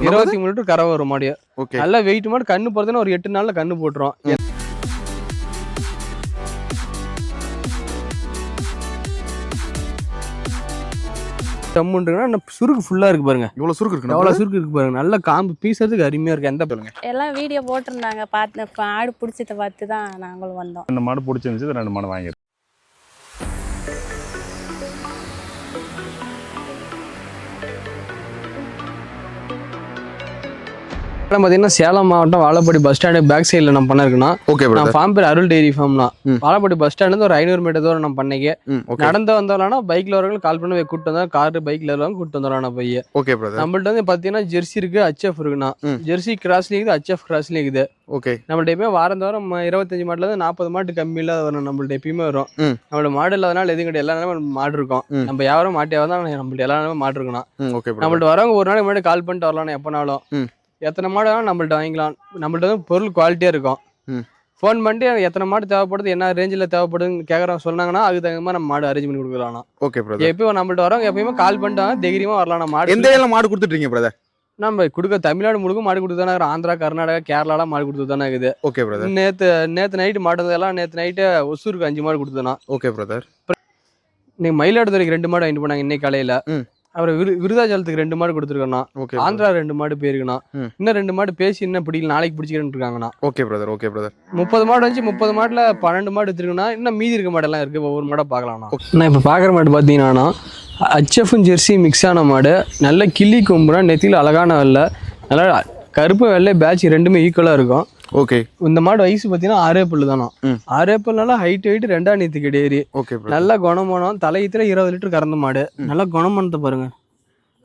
இருக்கும் இருபத்தி மூணு லிட்டர் கறவை வரும் மாடு ஓகே. நல்ல வெயிட் மாடு கண்ணு போறதுன்னா ஒரு எட்டு நாள்ல கண்ணு போட்டுரும். இன்னும் சுருக்கு ஃபுல்லா இருக்கு பாருங்க. இவ்வளவு சுருக்கு இருக்கு சுருக்கு இருக்கு பாருங்க. நல்ல காம்பு பீசறதுக்கு அருமையா இருக்கு. எந்த சொல்லுங்க. எல்லாம் வீடியோ போட்டிருந்தாங்க. பார்த்து இப்போ ஆடு பிடிச்சத பார்த்து தான் நாங்களும் வந்தோம். ரெண்டு மாடு பிடிச்சிருந்துச்சு ரெண்டு மாடு வாங்கிடுறோம் பார்த்தீங்கன்னா சேலம் மாவட்டம் வாழப்பாடி பஸ் ஸ்டாண்டு பேக் சைடில் நம்ம பண்ண இருக்குன்னா ஓகே நான் ஃபார்ம் பேர் அருள் டெய்ரி ஃபார்ம் தான் ம். வாழப்பாடி பஸ் ஸ்டாண்ட்லேருந்து ஒரு ஐநூறு மீட்டர் தூரம் நம்ம பண்ணைக்கு. நடந்து வந்தவனா பைக்ல வரவங்க கால் பண்ணி கூட்டு வந்தா கார் பைக்ல வரவங்க கூட்டு வந்துடுறான் பையன் ஓகே நம்மள்ட்ட வந்து பாத்தீங்கன்னா ஜெர்சி இருக்கு ஹச்எஃப் இருக்குண்ணா. ஜெர்சி கிராஸ்லயும் இருக்குது ஹச்எஃப் கிராஸ்லயும் இருக்குது. ஓகே நம்மள்ட்ட எப்பயுமே வாரம் தோறும் இருபத்தஞ்சு மாட்டுல இருந்து நாற்பது மாட்டு கம்மி இல்லாத வரும் நம்மள்ட்ட எப்பயுமே வரும். நம்மளோட மாடு இல்லாதனால எதுவும் கிடையாது எல்லா நேரமும் மாடு இருக்கும். நம்ம யாரும் மாட்டியாவது நம்மள்ட்ட எல்லா நேரமும் மாடு இருக்கணும் நம்மள்ட்ட வரவங்க ஒரு நாளைக்கு முன்னாடி கால் பண்ணிட்டு வரலாம் எப்போனாலும். எத்தனை மாடு வேணாலும் நம்மள்ட்ட வாங்கிக்கலாம். நம்மள்ட்ட வந்து பொருள் குவாலிட்டியா இருக்கும். ம். ஃபோன் பண்ணிட்டு எனக்கு எத்தனை மாடு தேவைப்படுது என்ன ரேஞ்சில் தேவைப்படுதுன்னு கேட்குறோம் சொன்னாங்கன்னா அதுக்கு தகுந்த மாதிரி நம்ம மாடு அரேஞ்ச் பண்ணி கொடுக்கலாம் ஓகே பிரதர் எப்பயும் நம்மள்ட்ட வரவங்க எப்பயுமே கால் பண்ணிட்டு வாங்க, தைரியமா வரலாம் நம்ம மாடு. எந்த மாடு கொடுத்துட்டீங்க பிரதர் நம்ம கொடுக்க தமிழ்நாடு முழுக்க மாடு கொடுத்து தானே. ஆந்திரா கர்நாடகா கேரளாலாம் மாடு கொடுத்து தானே இருக்குது. ஓகே பிரதர் நேத்து நேத்து நைட்டு மாட்டதெல்லாம் நேத்து நைட்டு ஒசூருக்கு அஞ்சு மாடு கொடுத்தோம் ஓகே பிரதர் இன்னைக்கு மயிலாடுதுறைக்கு ரெண்டு மாடு வாங்கிட்டு போனாங்க இன்னைக்கு காலையில. அப்புறம் விரு விருதாச்சலத்துக்கு ரெண்டு மாடு கொடுத்துருக்கோண்ணா ஆந்திரா ரெண்டு மாடு போயிருக்கண்ணா. இன்னும் ரெண்டு மாடு பேசி இன்னும் பிடிக்கல நாளைக்கு பிடிச்சிக்கிறேன்னு இருக்காங்கண்ணா. ஓகே பிரதர் ஓகே பிரதர் முப்பது மாடு வந்துச்சு முப்பது மாடுல பன்னெண்டு மாடு எடுத்துருக்குண்ணா இன்னும் மீதி இருக்க மாடெல்லாம் இருக்கு ஒவ்வொரு மாடா பார்க்கலாம்ண்ணா. நான் இப்போ பார்க்குற மாடு பார்த்தீங்கன்னா ஹச்எஃப்பும் ஜெர்சி மிக்ஸ் ஆன மாடு நல்ல கிள்ளி கொம்புனா நெத்தியில் அழகான வெள்ளை நல்லா கருப்பு வெள்ளை பேட்ச் ரெண்டுமே ஈக்குவலாக இருக்கும். ஓகே இந்த மாடு வயசு பார்த்தீங்கன்னா ஆறே பல்லு தானா. ஆறே பல்லுனால ஹைட் ஹைட் ரெண்டாம் நீத்து கிடையாது ஓகே நல்ல குணமானம் தலையத்துல இருபது லிட்டர் கறந்த மாடு. நல்ல குணமானத்தை பாருங்க.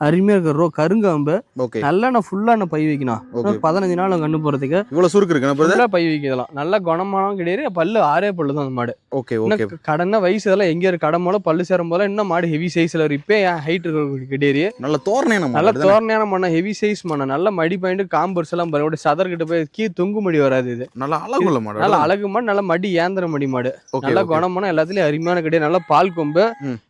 அருமையா இருக்க ரோ கருங்காம்பு. நல்லா நான் ஃபுல்லா நான் பை வைக்கணும். பதினஞ்சு நாள் கண்ணு போறதுக்கு. இவ்வளவு சுருக்கு ஃபுல்லா பை வைக்கலாம் நல்ல குணமானம் கிடையாது பல்லு ஆறே பல்லு தான் அந்த மாடு. Okay okay. கடன வயசு இதெல்லாம் எங்க இருக்கு? கடன் போல பல்லு சேரும் போல இன்னும் மாடு ஹெவி சைஸ்ல இருக்கு. இப்போ என் ஹைட் இருக்கிற கிடையாது. நல்ல தோரணை நல்ல தோரணையான மண்ணம் ஹெவி சைஸ் மண்ணம் நல்ல மடி பாயிண்ட் காம்பர்ஸ் எல்லாம் பாருங்க. அப்படியே சதர்கிட்ட போய் கீ தொங்கு மடி வராது இது. நல்ல அழகுள்ள மாடு நல்ல அழகு மாடு நல்ல மடி ஏந்திர மடி மாடு. நல்ல குணமான எல்லாத்துலயும் அருமையான கிடையாது. நல்ல பால் கொம்பு.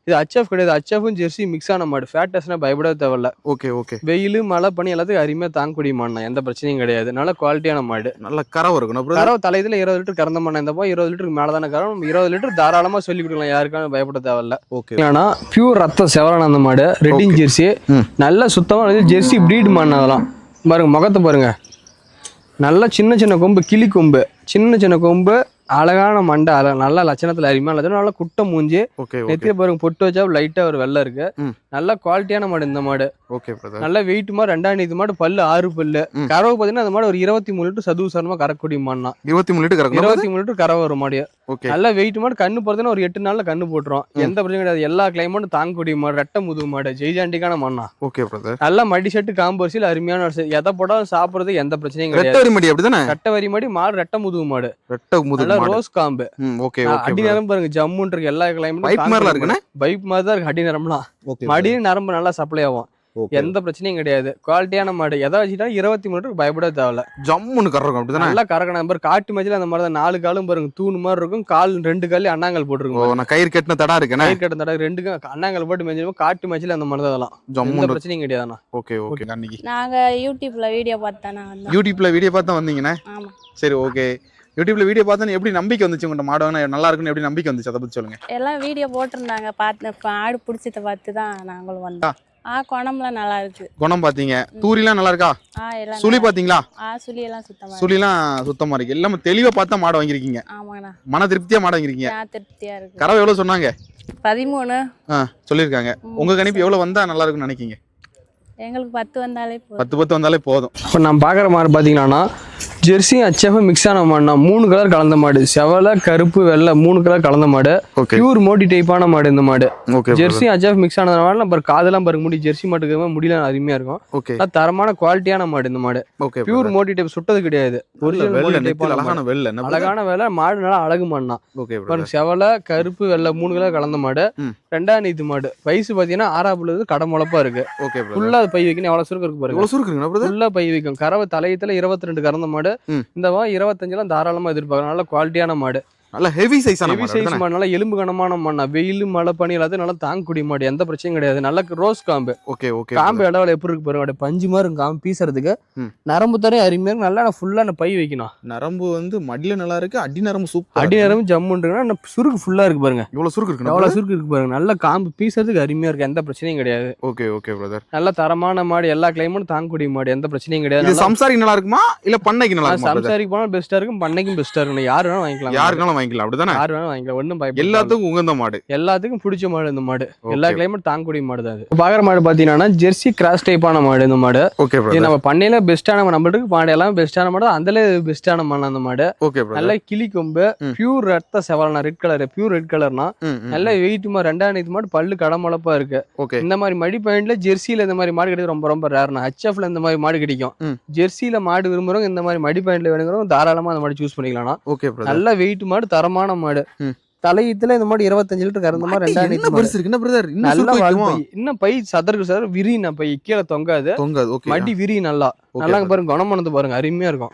இது அச்எஃப் கிடையாது. அச்எஃப்பும் ஜெர்சி மிக்ஸ் ஆன மாடு. ஃபேட்டஸ்னா பயப்பட தேவையில்ல. Okay okay. வெயில் மழை பனி எல்லாத்துக்கும் அருமையா தாங்கக்கூடிய மாடு எந்த பிரச்சனையும் கிடையாது. நல்ல குவாலிட்டியான மாடு. நல்ல கரவை இருக்கணும் கறவை தலையத்துல இருபது லிட்டர் கறந்த மாடு இந்த போய் இருபது லிட்டருக்கு மேல தானே கறவை? நம்ம இருபது லிட்டர் தாராளமா சொல்லி கொடுக்கலாம். யாருக்கான பயப்பட தேவையில்ல. ஓகே ஆனா பியூர் ரத்த செவரான அந்த மாடு. ரெட்டிங் ஜெர்சி. நல்ல சுத்தமான ஜெர்சி பிரீட் மாடு அதெல்லாம். பாருங்க முகத்தை பாருங்க. நல்ல சின்ன சின்ன கொம்பு கிளி கொம்பு. சின்ன சின்ன கொம்பு அழகான மண்டை அழ நல்ல லட்சணத்துல அருமையான லட்சணம். நல்ல குட்டை மூஞ்சி. நெத்திய பாருங்க பொட்டு வச்சா லைட்டா ஒரு வெள்ளை இருக்கு. நல்ல குவாலிட்டியான மாடு இந்த மாடு. ஓகே பிரதர் நல்ல வெயிட் மாடு ரெண்டாம் நீதி மாடு பல்லு ஆறு பல்லு. கறவை பாத்தீங்கன்னா அந்த மாடு ஒரு இருபத்தி மூணு லிட்டர் சதுவு சரமா கறக்கூடிய மாடுனா இருபத்தி மூணு லிட்டர் இருபத்தி மூணு லிட்டர் கறவை வரும் மாடு. ஓகே. நல்ல வெயிட் மாடு கண்ணு போறதுன்னா ஒரு எட்டு நாள்ல கண்ணு போட்டுரும். எந்த பிரச்சனையும் கிடையாது. எல்லா கிளைமேட்டும் தாங்கக்கூடிய மாடு ரெட்டை முதுகு மாடு ஜெய்ஜாண்டிக்கான மண்ணா ஓகே பிரதர் நல்ல மடி செட்டு காம்பரிசியில் அருமையான எதை போட்டாலும் சாப்பிடுறது எந்த பிரச்சனையும் கிடையாது. மடி அப்படிதானே? ரெட்டை வரி மாடி மாடு ரெட்டை முதுகு மாடு. ரெட்டை முதுகு நல்ல மாடு. ரோஸ் காம்பு. ஓகே அடி நேரம் பாருங்க இருக்கு. எல்லா கிளைமேட்டும் பைப் மாதிரி தான் இருக்கு. அடி நேரம்லாம் ஓகே மடி நரம்பு நல்லா சப்ளை ஆகும் எந்த பிரச்சனையும் கிடையாது. குவாலிட்டியான மாடு எதை வச்சுட்டாலும் இருபத்தி மூணு லிட்டருக்கு பயப்பட தேவையில்ல. ஜம்முன்னு கறக்கும் அப்படிதானே? நல்லா கறக்கணும். நம்பர் காட்டு மச்சில அந்த மாதிரி தான் நாலு காலும் பாருங்க தூணு மாதிரி இருக்கும். கால் ரெண்டு காலி அண்ணாங்கல் ஓ போட்டுருக்கும் நான் கயிறு கட்டின தடா இருக்கேனே? கயிறு கட்ட தடவை ரெண்டு அண்ணாங்கல் போட்டு மேய்ஞ்சிருக்கும் காட்டு மச்சில அந்த மாதிரி தான் அதெல்லாம். ஜம்முன்னு. பிரச்சனையும் கிடையாதுண்ணா. ஓகே ஓகே அன்னைக்கு. நாங்க யூடியூப்ல வீடியோ பார்த்து யூடியூப்ல வீடியோ பார்த்து வந்தீங்கண்ணே? ஆமா. சரி ஓகே யூடியூப்ல வீடியோ பார்த்தா எப்படி நம்பிக்கை வந்துச்சு உங்கள்ட்ட? மாடு வாங்கினா நல்லா இருக்குன்னு எப்படி நம்பிக்கை வந்துச்சு? அதை பத்தி சொல்லுங்க. எல்லாம் வீடியோ போட்டிருந்தாங்க. பார்த்து இப்போ ஆடு பிடிச்சத பார்த்து தான் நாங்களும் வந்தோம். ஆ. குணம்லாம் நல்லா இருக்கு. குணம் பாத்தீங்க தூரிலாம் நல்லா இருக்கா? சுழி பாத்தீங்களா ஆ சுழி எல்லாம் சுத்தமா இருக்கு. சுழிலாம் சுத்தமா இருக்கு. எல்லாமே தெளிவா பார்த்தா மாடு வாங்கிருக்கீங்க மன திருப்தியா மாடு வாங்கிருக்கீங்க திருப்தியா இருக்கு. கறவை எவ்வளவு சொன்னாங்க? பதிமூணு. ஆ சொல்லியிருக்காங்க. உங்க கணிப்பு எவ்வளவு வந்தா நல்லா இருக்கும்னு நினைக்கீங்க? எங்களுக்கு பத்து வந்தாலே போதும். பத்து பத்து வந்தாலே போதும். இப்போ நான் பார்க்குற மாடு பார்த்தீங்கன்னா ஜெர்சி அச்சஃப் மிக்ஸ் ஆன மாடுனா மூணு கலர் கலந்த மாடு. செவலை கருப்பு வெள்ளை மூணு கலர் கலந்த மாடு. பியூர் மோடி டைப்பான மாடு இந்த மாடு. ஜெர்சி அச்சஃப் மிக்ஸ் ஆனதுனால நம்ம காதெல்லாம் பாருங்க முடி ஜெர்சி மாட்டுக்கு முடியல அருமையா இருக்கும். ஓகே தரமான குவாலிட்டியான மாடு இந்த மாடு. பியூர் மோடி டைப் சுட்டது கிடையாது. அழகான வேலை மாடு நல்லா அழகு மாடுனா. பாருங்க செவலை கருப்பு வெள்ளை மூணு கலர் கலந்த மாடு. ரெண்டாம் நீத்து மாடு. வயசு பார்த்தீங்கன்னா ஆறாப்புல கடை முளப்பா இருக்கு. ஓகே ஃபுல்லா பை வைக்கணும். எவ்வளவு சுருக்கு இருக்கு பாருங்க. ஃபுல்லா பை வைக்கும். கறவை தலையத்துல இருபத்தி ரெண்டு கறந்த மாடு. இந்த வா இருபத்தஞ்சுலாம் தாராளமா எதிர்பார்க்கலாம். நல்ல குவாலிட்டியான மாடு. நல்ல ஹெவி சைஸான ஹெவி சைஸ் மாடு நல்லா எலும்பு கனமான மண்ணா வெயில் மழை பனி எல்லாத்தையும் நல்லா தாங்கக்கூடிய மாடு எந்த பிரச்சனையும் கிடையாது. நல்ல ரோஸ் காம்பு. ஓகே ஓகே காம்பு இடம் எப்படி இருக்கு பாருங்க பஞ்சு மாதிரி இருக்கும் காம்பு பீசறதுக்கு. நரம்பு தரையும் அருமையா இருக்கு. நல்லா ஃபுல்லா பை வைக்கணும். நரம்பு வந்து மடியில நல்லா இருக்கு அடி நரம்பு சூப்பர் அடி நரம்பு ஜம்முன்னு இருக்குன்னா சுருக்கு ஃபுல்லா இருக்கு பாருங்க. இவ்வளவு சுருக்கு இருக்கு எவ்வளவு சுருக்கு இருக்கு பாருங்க. நல்ல காம்பு பீசறதுக்கு அருமையா இருக்கு. எந்த பிரச்சனையும் கிடையாது. ஓகே ஓகே பிரதர் நல்ல தரமான மாடு எல்லா கிளைமேட்டும் தாங்கக்கூடிய மாடு எந்த பிரச்சனையும் கிடையாது. சம்சாரிக்கு நல்லா இருக்குமா? இல்ல பண்ணைக்கு நல்லா? சம்சாரிக்கு போனா பெஸ்டா இருக்கும். பண்ணைக்கும் பெஸ்டா இருக்கும். யாரு வேணாலும் வாங்கிக்கலாம். யாருக்காலும் வாங்கிக்கலாம். அப்படிதானே? யாரு வேணாலும் வாங்கிக்கலாம். ஒன்றும் பயப்பட எல்லாத்துக்கும் உகந்த மாடு. எல்லாத்துக்கும் பிடிச்ச மாடு இந்த மாடு. எல்லா. கிளைமேட் தாங்கக்கூடிய மாடு தான் அது பாக்குற மாடு பாத்தீங்கன்னா ஜெர்சி கிராஸ் டைப்பான மாடு இந்த மாடு. ஓகே இது நம்ம பண்ணையில பெஸ்டான நம்மளுக்கு மாடு எல்லாம் பெஸ்டான மாடு. அதுல பெஸ்டான மாடு அந்த மாடு. ஓகே நல்ல கிளி கொம்பு. பியூர் ரத்த செவலனா ரெட் கலர் பியூர் ரெட் கலர்னா நல்ல வெயிட்டுமா ரெண்டாயிரத்து மாடு பல்லு கடமளப்பா இருக்கு. ஓகே இந்த மாதிரி மடி பாயிண்ட்ல ஜெர்சியில இந்த மாதிரி மாடு கிடைக்கும் ரொம்ப ரொம்ப ரேர்னா ஹச்எஃப்ல இந்த மாதிரி மாடு கிடைக்கும். ஜெர்சியில மாடு விரும்புறவங்க இந்த மாதிரி மடி பாயிண்ட்ல வேணுங்கிறவங்க தாராளமா அந்த மாடு சூஸ் பண்ணிக்கலாம் ஓகே நல்ல வெயிட் மாடு தரமான மாடு. தலையத்துல இந்த மாடு இருபத்தஞ்சு லிட்டர் கறந்த மாதிரி ரெண்டாயிரம் பெருசு இருக்கு? என்ன பிரதர் நல்ல இன்னும் பை. சதருக்கு சதர் விரின பை. கீழே தொங்காது. தொங்காது. ஓகே. மடி விரி நல்லா. நல்லா. பாருங்க. குணமானது பாருங்க. அருமையா இருக்கும்.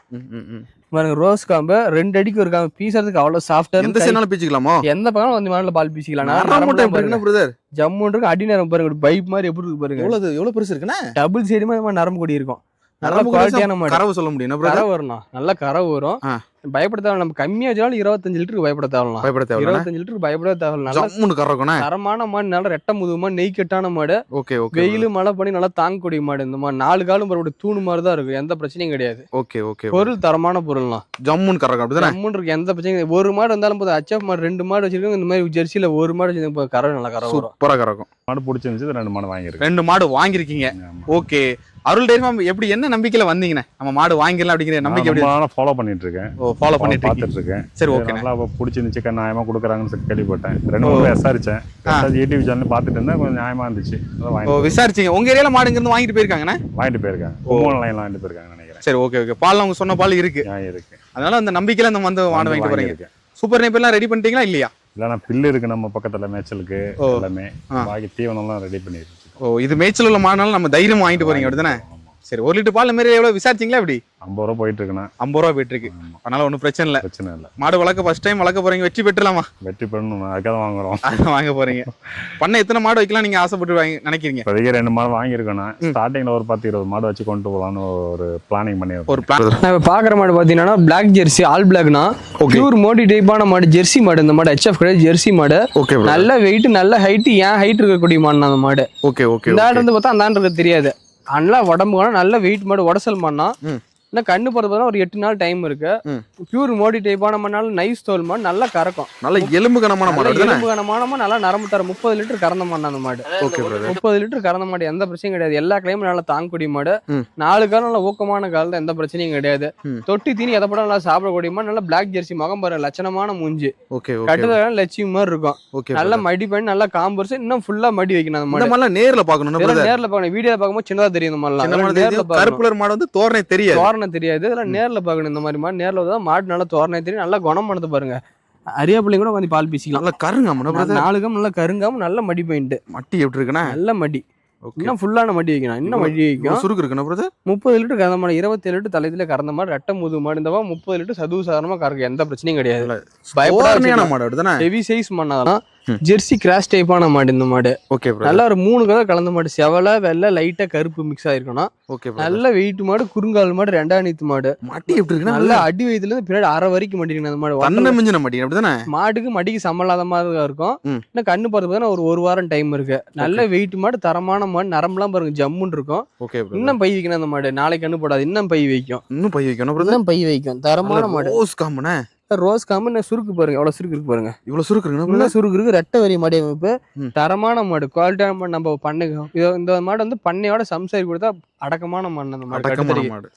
பாருங்க ரோஸ் காம்பு. ரெண்டு அடிக்கு ஒரு காம்பு பீசறதுக்கு அவ்வளவு சாஃப்டா எந்த சைனாலும் பீச்சிக்கலாமா? எந்த பக்கம் வந்து மாடல பால் இருக்குன்னா பிரதர் ஜம்மு இருக்கு. அடி நேரம் பாருங்க. பைப் மாதிரி எப்படி இருக்கு பாருங்க. எவ்வளவு எவ்வளவு பெருசு இருக்குன்னா டபுள் இந்த மாதிரி நரம்பு கொடி இருக்கும். நல்ல குவாலிட்டியான மாடு. கறவை சொல்ல முடியும். என்ன பிரதர் கரை வரணும் நல்ல கரை வரும். பயப்பட தேவை நம்ம கம்மியா வச்சாலும் இருபத்தஞ்சு லிட்டருக்கு பயப்பட தேவலாம் பயப்பட தேவை இருபத்தஞ்சு லிட்டருக்கு பயப்பட தேவை நல்ல ஜம்முன்னு கறக்கணும் தரமான மாடு நல்ல ரெட்ட முதுகுமா நெய் கட்டான மாடு. ஓகே ஓகே வெயிலு மழை பண்ணி நல்லா தாங்கக்கூடிய மாடு. இந்த மாதிரி நாலு காலும் மறுபடியும் தூணு மாதிரி தான் இருக்கும். எந்த பிரச்சனையும் கிடையாது. ஓகே ஓகே பொருள் தரமான பொருள்லாம். ஜம்முன்னு கறக்கும் அப்படிதானே? ஜம்முன்னு இருக்கு எந்த பிரச்சனையும். ஒரு மாடு இருந்தாலும் போதும். ஹச்எஃப் மாடு ரெண்டு மாடு வச்சிருக்காங்க. இந்த மாதிரி ஜெர்சியில ஒரு மாடு வச்சிருந்தா கரை நல்லா கரை வரும். சூப்பரா கறக்கும். மாடு பிடிச்சிருந்துச்சு ரெண்டு மாடு வாங்கியிருக்கேன் ரெண்டு மாடு வாங்கியிருக்கீங்க. ஆமா. ஓகே. அருள் டைரி எப்படி என்ன நம்பிக்கையில வந்தீங்கண்ணே? நம்ம மாடு வாங்கிடலாம் அப்படிங்கிற நம்பிக்கை எப்படி நான் ஃபாலோ பண்ணிட்டு இருக்கேன் ஓ ஃபாலோ பண்ணிட்டு பார்த்துட்டு இருக்கேன் சரி ஓகேண்ணே. நல்லா பிடிச்சிருந்துச்சு நியாயமா கொடுக்குறாங்கன்னு கேள்விப்பட்டேன். ரெண்டு. மூணு விசாரிச்சேன். யூடியூப் சேனல் பார்த்துட்டு இருந்தேன் கொஞ்சம் நியாயமா இருந்துச்சு. ஓ விசாரிச்சீங்க. உங்க ஏரியால மாடு இருந்து வாங்கிட்டு போயிருக்காங்கண்ணே? வாங்கிட்டு போயிருக்காங்க. மூணு லைன்ல வாங்கிட்டு போயிருக்காங்கன்னு நினைக்கிறேன். சரி ஓகே ஓகே. பால் அவங்க சொன்ன பால் இருக்கு. இருக்கு. அதனால அந்த நம்பிக்கையில அந்த வந்து மாடு வாங்கிட்டு போறீங்க. சூப்பர் நேப் எல்லாம் ரெடி பண்ணிட்டீங்களா இல்லையா? இல்லைன்னா பில்லு இருக்கு நம்ம பக்கத்துல மேய்ச்சலுக்கு. எல்லாமே. பாக்கி தீவனம்லாம் ரெடி பண்ணிருச்சு ஓ இது மேய்ச்சல் உள்ள மாடுனால நம்ம தைரியம் வாங்கிட்டு போறீங்க அப்படிதானே சரி ஒரு லிட்டர் பால் இந்த மாதிரி எவ்வளவு விசாரிச்சீங்களா எப்படி? ஐம்பது ரூபா போயிட்டு இருக்குண்ணா ஐம்பது ரூபா போயிட்டு இருக்கு. அதனால ஒன்றும் பிரச்சனை இல்லை. பிரச்சனை இல்லை. மாடு வளர்க்க ஃபர்ஸ்ட் டைம் வளர்க்க போறீங்க வெற்றி பெற்றுலாமா? வெற்றி பெறணும் அதுக்காக தான் வாங்குறோம். வாங்க போறீங்க. பண்ண எத்தனை மாடு வைக்கலாம் நீங்க ஆசைப்பட்டு வாங்கி நினைக்கிறீங்க? இப்போதைக்கு ரெண்டு மாடு வாங்கியிருக்கோண்ணா. ஸ்டார்டிங்ல ஒரு பத்து இருபது மாடு வச்சு கொண்டு போகலான்னு ஒரு பிளானிங் பண்ணியிருக்கோம். ஒரு பிளான் நான் இப்போ பார்க்குற மாடு பார்த்தீங்கன்னா பிளாக் ஜெர்சி ஆல் பிளாக்னா ஓகே பியூர் மோடி டைப்பான மாடு ஜெர்சி மாடு இந்த மாடு ஹெச்எஃப் கிடையாது ஜெர்சி மாடு. ஓகே நல்ல வெயிட் நல்ல ஹைட் ஏன் ஹைட் இருக்கக்கூடிய மாடு அந்த மாடு. ஓகே ஓகே இந்த ஆடு வந்து பார்த்தா அந்த ஆண்டு இருக்க தெரியாது. நல்லா உடம்பு நல்ல வெயிட் மாடு உடசல் மாடுனா இன்னும் கண்ணு போகிறது ஒரு எட்டு நாள் டைம் இருக்கு. பியூர் மோடி டைப்பான மாடுனால நைஸ் தோல் மாடு நல்லா கறக்கும். நல்ல எலும்பு கனமான மாடு எலும்பு கனமான நல்லா நரம்பு தர. முப்பது லிட்டர் கறந்த மாடு அந்த மாடு. ஓகே பிரதர் முப்பது லிட்டர் கறந்த மாடு எந்த பிரச்சனையும் கிடையாது. எல்லா கிளைமும் நல்லா தாங்கக்கூடிய மாடு. நாலு காலம் நல்ல ஊக்கமான காலம் எந்த பிரச்சனையும் கிடையாது. தொட்டி தீனி எதை போட நல்லா சாப்பிடக்கூடிய மாடு நல்ல பிளாக் ஜெர்சி முகம் பாரு லட்சணமான மூஞ்சி. ஓகே ஓகே கட்டுதல் லட்சியம் மாதிரி இருக்கும். ஓகே நல்ல மடி பண்ணி நல்லா காம்பர்ஸ் இன்னும் ஃபுல்லா மடி வைக்கணும் அந்த இந்த மாடு நேர்ல பிரதர் நேர்ல பார்க்கணும். வீடியோல பார்க்கும்போது சின்னதா தெரியும் இந்த மாதிரிலாம். பார்க்கணும். கருப்புலர் மாடு வந்து தோரணை தெரியாது. தோரணை தெரியாது. இதெல்லாம் நேர்ல பார்க்கணும் இந்த மாதிரி மாடு நேர்ல தான் மாடு நல்லா தோரணை தெரியும். நல்லா குணம் பண்ணது பாருங்க. அரியாப்பிள்ளைங்க கூட வந்து பால் பீசிக்கலாம். நல்ல கருங்க மன பிரதர்? நாலு கம் நல்லா கருங்காம நல்ல மடி பாயிண்ட். மட்டி எப்படி இருக்குண்ணா? நல்ல மடி. இன்னும் ஃபுல்லான மடி வைக்கணும். இன்னும் மடி வைக்கும் சுருக்கு இருக்குண்ணா பிரதர்? முப்பது லிட்டர் கறந்த மாடு இருபத்தி லிட்டர் தலையில கறந்த மாடு ரெட்டை முது மாடு. இந்த மாதிரி முப்பது லிட்டர் சதுவு சாதாரணமா கறக்கும் எந்த பிரச்சனையும் கிடையாது. பயப்படாத மாடு ஹெவி சைஸ் மண்ணாதான். ஜெர்சி கிராஸ் டைப்பான மாடு இந்த மாடு. ஓகே நல்ல ஒரு மூணு கலர் கலந்த மாடு. செவலை வெள்ளை லைட்டா கருப்பு மிக்ஸ் ஆயிருக்கணும் ஓகே நல்ல வெயிட் மாடு குறுங்கால் மாடு ரெண்டாம் நீத்து மாடு. மட்டி எப்படி இருக்குண்ணா நல்ல அடி வயதுல இருந்து பின்னாடி அரை வரைக்கும் மாட்டிருக்கணும் அந்த மாடு. ஒன்றரை- மிஞ்சின மட்டி அப்படிதானே? மாடுக்கு மடிக்கு சம்மலாத மாதிரி இருக்கும். இன்னும் கண்ணு பார்த்து ஒரு ஒரு வாரம் டைம் இருக்கு. நல்ல வெயிட் மாடு தரமான மாடு நரம்புலாம் பாருங்க ஜம்முன்னு இருக்கும். ஓகே இன்னும் பை வைக்கணும் அந்த மாடு. நாளைக்கு கண்ணு போடாது இன்னும் பை வைக்கும். இன்னும் பை வைக்கணும் இன்னும் பை வைக்கும். தரமான மாடு. ரோஸ் காம்பு இன்னும் சுருக்கு பாருங்க. எவ்வளவு சுருக்கு இருக்கு பாருங்க. இவ்வளவு சுருக்கு பிரதர் இன்னும் சுருக்கு இருக்கு. ரெட்டை வரி மாடி அமைப்பு. தரமான மாடு. குவாலிட்டியான மாடு நம்ம பண்ணை இது இந்த மாடு வந்து பண்ணையோட சம்சாரி கொடுத்தா அடக்கமான மாடு அந்த. மாடு.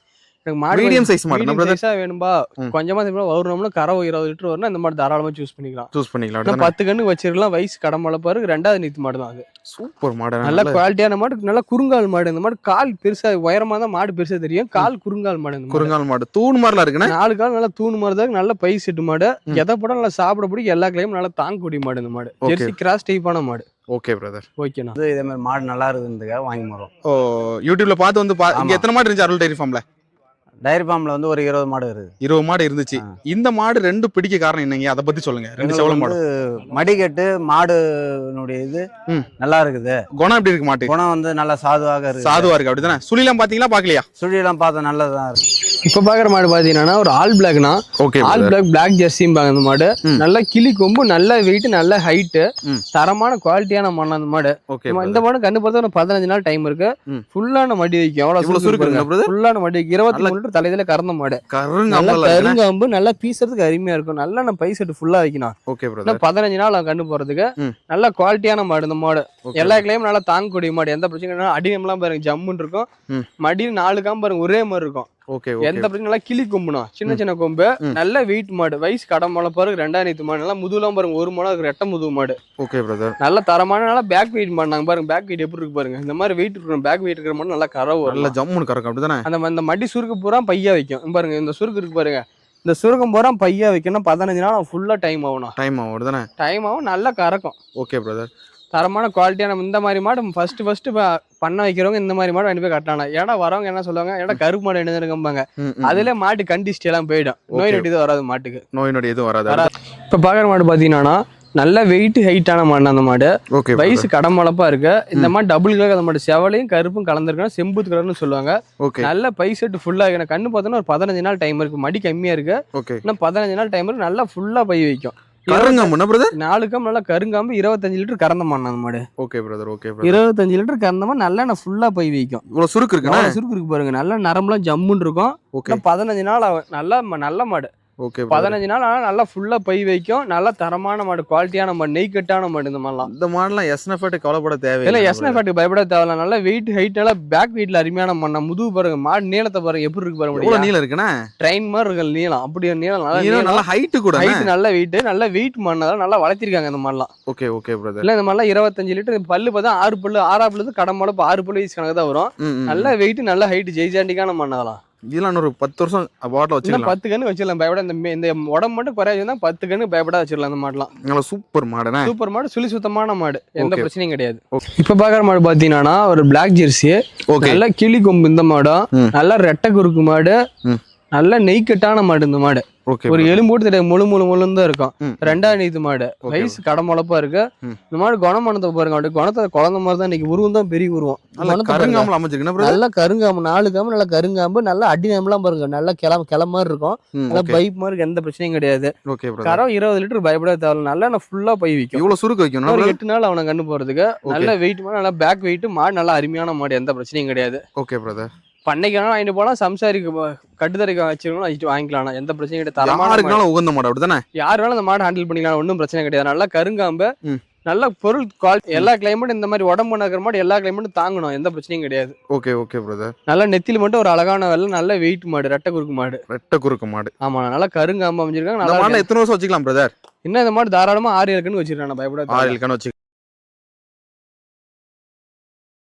எனக்கு மாடு மீடியம் சைஸ் மாடு. சைஸா வேணும்பா. கொஞ்சமா திரும்ப வரணும்னா கரை இருபது லிட்டர் வரணும் இந்த மாடு தாராளமா சூஸ் பண்ணிக்கலாம். சூஸ் பண்ணிக்கலாம். பத்து கண்ணு வச்சிருக்கலாம். வயசு கடமலை பாரு ரெண்டாவது நீத்து மாடு தான் அது. சூப்பர் மாடு. நல்ல குவாலிட்டியான மாடு நல்ல குறுங்கால் மாடு. இந்த மாடு கால் பெருசா உயரமா தான் மாடு பெருசா தெரியும். கால் குறுங்கால் மாடு இந்த மாடு. குறுங்கால் மாடு. தூண் மாதிரிலாம் இருக்குண்ணே? நாலு கால் நல்லா தூணு மாதிரி தான் நல்ல பை செட்டு மாடு. எதை போட நல்லா சாப்பிட பிடிக்கும். எல்லா கிளையும் நல்லா தாங்கக்கூடிய மாடு இந்த மாடு. ஜெர்சி கிராஸ் டைப்பான மாடு. ஓகே பிரதர் ஓகேண்ணா இதே மாதிரி மாடு நல்லா இருக்குதுன்றதுக்காக வாங்கி போகிறோம் ஓ யூடியூப்ல பார்த்து வந்து. எத்தனை மாடு இருந்துச்சு? அருள் டைரி ஃபார்ம்ல டைரி ஃபார்ம்ல வந்து ஒரு இருபது மாடு இருக்குது இருபது மாடு இருந்துச்சு. இந்த மாடு ரெண்டு பிடிக்க காரணம் என்னங்க? அதை பத்தி சொல்லுங்க. ரெண்டு செவல மாடு. மடிக்கட்டு மாடுனுடைய இது. நல்லா இருக்குது. குணம் எப்படி இருக்கு மாட்டு? குணம் வந்து நல்லா சாதுவாக இருக்கு. சாதுவா இருக்கு. அப்படிதானே? சுழிலாம் பாத்தீங்களா பாக்கலையா சுழியெல்லாம் பார்த்தா நல்லதுதான் இருக்கு. இப்போ பார்க்குற மாடு பார்த்தீங்கன்னா ஒரு ஆல் பிளாக்னா ஓகே ஆல் பிளாக் பிளாக் ஜெர்சிம்பாங்க அந்த மாடு. நல்ல கிளி கொம்பு நல்ல வெயிட் நல்ல ஹைட்டு. தரமான குவாலிட்டியான மண் அந்த மாடு. ஓகே இந்த மாடு கண்டு பொறுத்த ஒரு பதினஞ்சு நாள் டைம் இருக்கு. ஃபுல்லான மடி வைக்கும். எவ்வளவு சுருக்கு? ஃபுல்லான மடி. வைக்கும் இருபத்தி மூணு லிட்டர் தலையில கறந்த மாடு. நல்ல. கருங்காம்பு நல்லா பீசுறதுக்கு அருமையா இருக்கும். நல்லா நம்ம பை செட்டு ஃபுல்லா வைக்கணும். ஓகே இன்னும் பதினஞ்சு நாள் கண்டு போறதுக்கு. நல்ல குவாலிட்டியான மாடு இந்த மாடு. எல்லா கிளையும் நல்லா தாங்கக்கூடிய மாடு. எந்த பிரச்சனையும் அடினம்லாம் பாருங்க ஜம்முன்னு இருக்கும். மடி நாலு காம்பு பாருங்க ஒரே மாதிரி இருக்கும். ஓகே எந்த பிரச்சனையும் நல்லா கிளி கொம்புணும் சின்ன. சின்ன கொம்பு. நல்ல வெயிட் மாடு. வயசு கடமலை பாருங்க ரெண்டாயிரத்து மாடு நல்லா முதுகுலாம் பாருங்க ஒரு மாடு ரெட்டை முதுகு மாடு. ஓகே பிரதர் நல்ல தரமான நல்லா பேக் வெயிட் பண்ணாங்க பாருங்க. பேக் வெயிட் எப்படி இருக்கு பாருங்க. இந்த மாதிரி வெயிட் இருக்கணும் பேக் வெயிட் இருக்கிற மாடு நல்லா கரை நல்ல வரும் ஜம்முன்னு கறக்கும் அப்படிதானே? அந்த இந்த மடி சுருக்கு பூரா பையா வைக்கும். பாருங்க இந்த சுருக்கு இருக்கு பாருங்க. இந்த சுருக்கம் பூரா பையா வைக்கணும். பதினஞ்சு நாள் ஃபுல்லா டைம் ஆகணும். டைம் ஆகும் அப்படிதானே? டைம் ஆகும் நல்லா கறக்கும். ஓகே பிரதர் தரமான குவாலிட்டியான இந்த மாதிரி மாடு ஃபர்ஸ்ட் ஃபர்ஸ்ட் பண்ண வைக்கிறவங்க இந்த மாதிரி மாடு வாங்கி போய் கட்டலாம் ஏன்னா வரவங்க என்ன சொல்லுவாங்க ஏன்னா கருப்பு மாடு என்ன இருக்கம்பாங்க அதுல மாட்டு கண்டிஸ்ட் எல்லாம் போயிடும். நோய். நொடி இது வராது மாட்டுக்கு. நோய் நொடி எதுவும் வராது. இப்ப பாக்குற மாடு பாத்தீங்கன்னா நல்ல வெயிட் ஹைட்டான மாடு அந்த மாடு. வயசு கடமளப்பா இருக்கு. இந்த மாதிரி டபுள் கலர் அந்த மாடு. செவலையும் கருப்பும் கலந்துருக்கணும் செம்புத்து கலர்னு சொல்லுவாங்க. நல்ல பை செட்டு ஃபுல்லா எனக்கு கண்ணு பார்த்தோன்னா ஒரு பதினஞ்சு நாள் டைம் இருக்கு. மடி கம்மியா இருக்கு. இன்னும் பதினஞ்சு நாள் டைம் இருக்கு. நல்லா ஃபுல்லா பை வைக்கும். கருங்க என்ன பிரதர் நாலு கம் நல்லா கருங்காம்பு இருபத்தஞ்சு லிட்டர் கறந்த மாடு அந்த மாடு. ஓகே பிரதர் ஓகே இருபத்தஞ்சு லிட்டர் கறந்த மாடு நல்லா நான் ஃபுல்லா பை வைக்கும். இவ்வளவு சுருக்கு எவ்வளவு சுருக்கு இருக்கு பாருங்க நல்ல நரம்புலாம் ஜம்முன்னு இருக்கும். ஓகே பதினஞ்சு நாள் ஆகும். நல்ல நல்ல மாடு. ஓகே பதினஞ்சு நாள் ஆனால் நல்லா ஃபுல்லா பை வைக்கும். நல்ல தரமான மாடு குவாலிட்டியான மாடு நெய் கட்டான மாடு இந்த மாதிரிலாம். இந்த மாடலாம் எஸ்னஃபேட் கவலைப்பட இல்ல தேவையில்லை எஸ்ன ஃபேட்டுக்கு பயப்பட தேவையில்ல. நல்லா வெயிட் ஹைட் நல்லா பேக் வெயிட்ல அருமையான மண்ணா முதுகு பாருங்க மாடு நீளத்தை பாருங்க எப்படி இருக்கு பாருங்க நீளம் இருக்குண்ணா? ட்ரெயின் மாதிரி இருக்கு நீளம். அப்படி நீளம் நல்லா நல்ல ஹைட் கூட ஹைட் நல்ல வெயிட் நல்ல வெயிட் மண்ணதான் நல்லா வளர்த்திருக்காங்க இந்த மாதிரிலாம் ஓகே ஓகே பிரதர் இல்ல இந்த மாதிரிலாம் இருபத்தஞ்சு லிட்டர் பல்லு பார்த்தா ஆறு பல்லு ஆறா பல்லு கடமாட ஆறு பல்லு வயசு கணக்கு தான் வரும் நல்ல வெயிட் நல்ல ஹைட் ஜெய்ஜாண்டிக்கான மண் அதெல்லாம். இதெல்லாம் இன்னொரு பத்து வருஷம் பாட்டில் வச்சுக்கலாம். பத்து கண்ணு வச்சிடலாம் பயப்பட இந்த இந்த உடம்பு மட்டும் குறையா பத்து கண்ணு பயப்பட வச்சிடலாம் அந்த மாடலாம். நல்ல சூப்பர் மாடுண்ணே சூப்பர் மாடு சுழி சுத்தமான மாடு. எந்த. பிரச்சனையும் கிடையாது. இப்ப பாக்குற மாடு பாத்தீங்கன்னா ஒரு பிளாக் ஜெர்சி ஓகே. நல்ல கிளி கொம்பு இந்த மாடும். நல்ல ரெட்டை குறுக்கு மாடு. நல்ல நெய்க்கட்டான மாடு இந்த மாடு. ஒரு எலும்பு கூட தெரியாது முழு முழு முழுன்னு தான் இருக்கும். ரெண்டாம் நீத்து மாடு. வயசு கடமுளப்பா இருக்கு. இந்த மாடு குணமானத்தை பாருங்க. அப்படி குணத்தை குழந்த மாதிரி தான் இன்னைக்கு உருவம் தான் பெரிய உருவம். கருங்காமல் பிரதர் நல்ல கருங்காம்பு நாலு காம்பு நல்ல கருங்காம்பு நல்ல அடி நாம்பெல்லாம் பாருங்க. நல்ல கிளம் கிளம் மாதிரி இருக்கும். நல்ல பைப் மாதிரி எந்த பிரச்சனையும் கிடையாது. கரம் இருபது லிட்டர் பயப்பட தேவை நல்லா நான் ஃபுல்லா பை வைக்கும். இவ்வளவு சுருக்கு வைக்கணும் ஒரு எட்டு நாள் அவனை கண்டு போறதுக்கு நல்ல வெயிட் நல்லா பேக் வெயிட் மாடு நல்லா அருமையான மாடு. எந்த பிரச்சனையும் கிடையாது. ஓகே பிரதர் பண்ணைக்கு வேணா வாங்கிட்டு போலாம் சம்சாரிக்கு கட்டுத்தரைக்கு வச்சிருக்கணும் வச்சுட்டு வாங்கிக்கலாம் எந்த பிரச்சனையும் கிடையாது. தரமான உகந்த மாடு அப்படிதானே? யார் வேணாலும் அந்த மாடு ஹேண்டில் பண்ணிக்கலாம் ஒன்றும் பிரச்சனை கிடையாது. நல்லா கருங்காம்பு. நல்ல பொருள் குவாலிட்டி எல்லா கிளைமேட்டும் இந்த மாதிரி உடம்பு இருக்கிற மாடு எல்லா கிளைமேட்டும் தாங்கணும். எந்த பிரச்சனையும் கிடையாது. ஓகே ஓகே பிரதர் நல்லா நெத்தில மட்டும் ஒரு அழகான வெள்ளை நல்ல வெயிட் மாடு ரெட்டை குறுக்கு மாடு. ரெட்டை குறுக்கு மாடு. ஆமா நல்லா கருங்காம்பு அமைஞ்சிருக்காங்க நல்லா எத்தனை வருஷம் வச்சுக்கலாம் பிரதர் இன்னும் இந்த மாடு தாராளமா ஆறு ஏழு கன்று வச்சிருக்காங்க பயப்பட ஆறு கணக்கு வச்சு